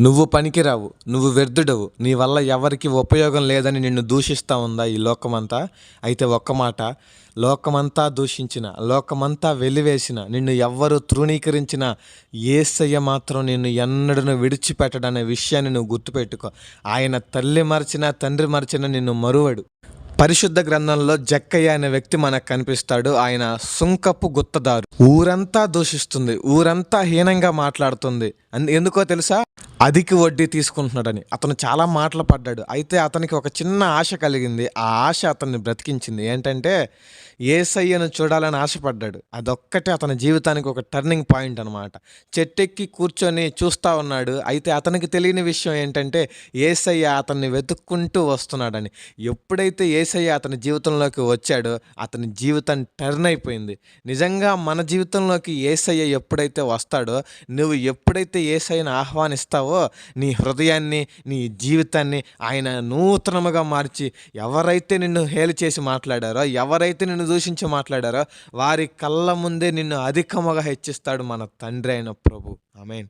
నువ్వు పనికిరావు నువ్వు వ్యర్థుడవు. నీ వల్ల ఎవరికి ఉపయోగం లేదని నిన్ను దూషిస్తూ ఉందా ఈ లోకమంతా? అయితే ఒక్క మాట లోకమంతా దూషించిన లోకమంతా వెలివేసిన నిన్ను ఎవ్వరు తృణీకరించిన ఏసయ్య మాత్రం నిన్ను ఎన్నడను విడిచిపెట్టడనే విషయాన్ని నువ్వు గుర్తుపెట్టుకో. ఆయన తల్లి మరచిన తండ్రి మరచిన నిన్ను మరువడు. పరిశుద్ధ గ్రంథంలో జక్కయ్య అనే వ్యక్తి మనకు కనిపిస్తాడు. ఆయన సుంకపు గుత్తదారు. ఊరంతా దూషిస్తుంది ఊరంతా హీనంగా మాట్లాడుతుంది. ఎందుకో తెలుసా? అధిక వడ్డీ తీసుకుంటున్నాడని. అతను చాలా మాటలు పడ్డాడు. అయితే అతనికి ఒక చిన్న ఆశ కలిగింది. ఆ ఆశ అతన్ని బ్రతికించింది. ఏంటంటే ఏసయ్యను చూడాలని ఆశపడ్డాడు. అదొక్కటే అతని జీవితానికి ఒక టర్నింగ్ పాయింట్ అనమాట చెట్టెక్కి కూర్చొని చూస్తూ ఉన్నాడు. అయితే అతనికి తెలియని విషయం ఏంటంటే ఏసయ్య అతన్ని వెతుక్కుంటూ వస్తున్నాడని. ఎప్పుడైతే ఏసయ్య అతని జీవితంలోకి వచ్చాడో అతని జీవితం టర్న్ అయిపోయింది. నిజంగా మన జీవితంలోకి ఏసయ్య ఎప్పుడైతే వస్తాడో నువ్వు ఎప్పుడైతే ఏసయ్యను ఆహ్వానిస్తావో నీ హృదయాన్ని నీ జీవితాన్ని ఆయన నూతనముగా మార్చి ఎవరైతే నిన్ను హేలు చేసి మాట్లాడారో ఎవరైతే నిన్ను దూషించి మాట్లాడారో వారి కళ్ళ ముందే నిన్ను అధికముగా హెచ్చిస్తాడు మన తండ్రి అయిన ప్రభు. ఆమెన్.